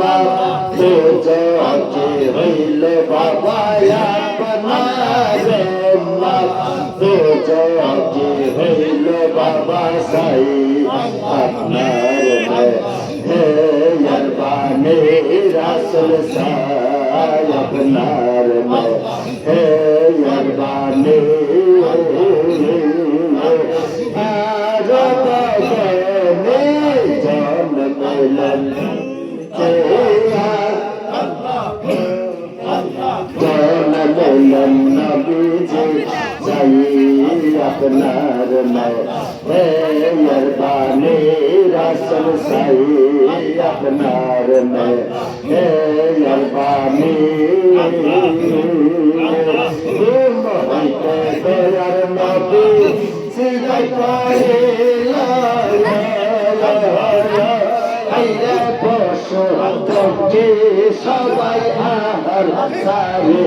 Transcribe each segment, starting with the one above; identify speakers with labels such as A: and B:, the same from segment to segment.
A: মা যে হইলে বাবা আপনার আপনার মেহরবানি রাসুল সাই আপনার মেহরবানি মোহিতে দয়ার নবী সিলাই পারে লা তোকে সবাই আহার সারে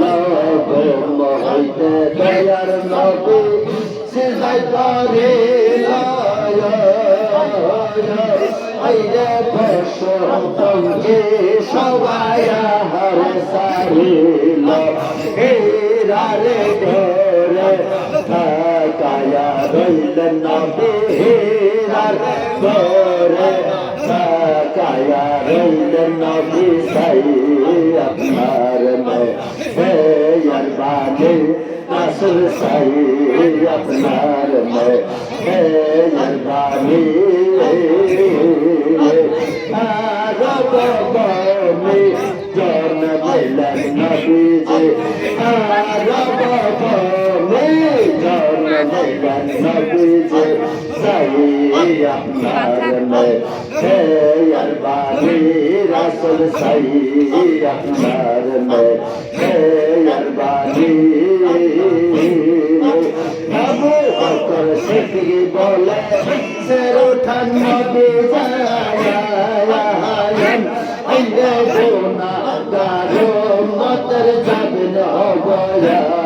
A: লব মহিতে দয়ার নবী সিলাই করে আইরে বসো তোকে সবাই আহার সারে লব। হেরারে ঘরে কায়া রইলেন নবী হেরার ঘরে কায়া রইলেন নবী সাই আপনার মেহরবানি রাসুল সাই আপনার মেহরবানি আরবি জন দিলেন নবীজি। আরবি দিলেন নবীজি সাই আপনার মেহরবানি রাসুল সাই আপনার মেহরবানি আবু বকর সিদ্দিক বলে সেরুঠান নবী জায়ান আইরে গোনা গারো মতর যাবেন অবয়ামে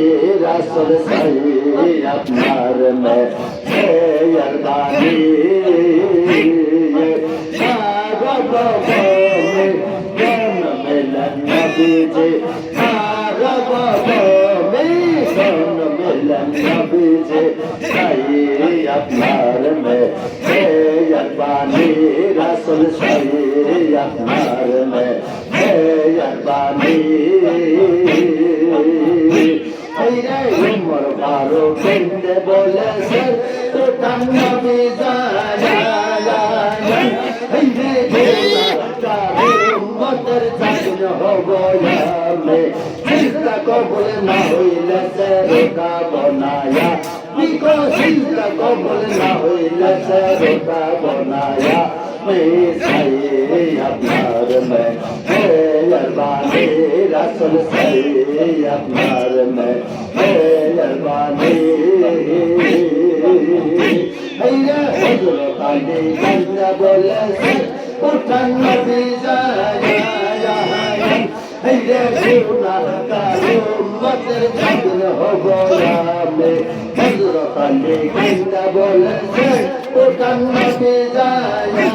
A: রাসুল সাই আপনার মে হে আরবানি সাগবনে জন্ম মিলন নবীজি সাগবনে জন্ম মিলন নবীজি সাই আপনার মে হে আরবানি রাসুল সাই আপনার মে হে আরবানি উমর ফারুক হিন্দে বলেছে তো কান্না বেজারা উম্মতের জাগন হব আমি চিন্তা কবুল না হইলে সে রোকা বনায়া বিকো চিন্তা কবুল না হইলে সে রোকা বনায়া মে সাই আপনার মে रसल सही अपनार में हे अरबानी हैया हजर काली गंगा बोले से उठन नबी जाया हैया गुना कालो मतर जगन हो गोया में हजर काली गंगा बोले से उठन नबी जाया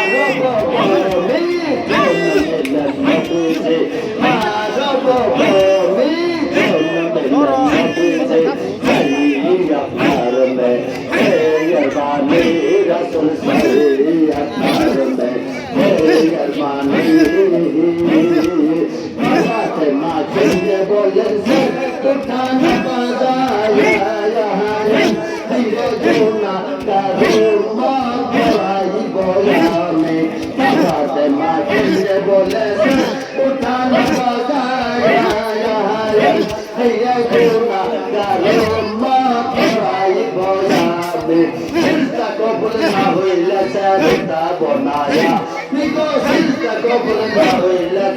A: সবাই বলাবে চিন্তা কবুল না হইলে চারিতা বনায়া। নিকো চিন্তা কবুল না হইলে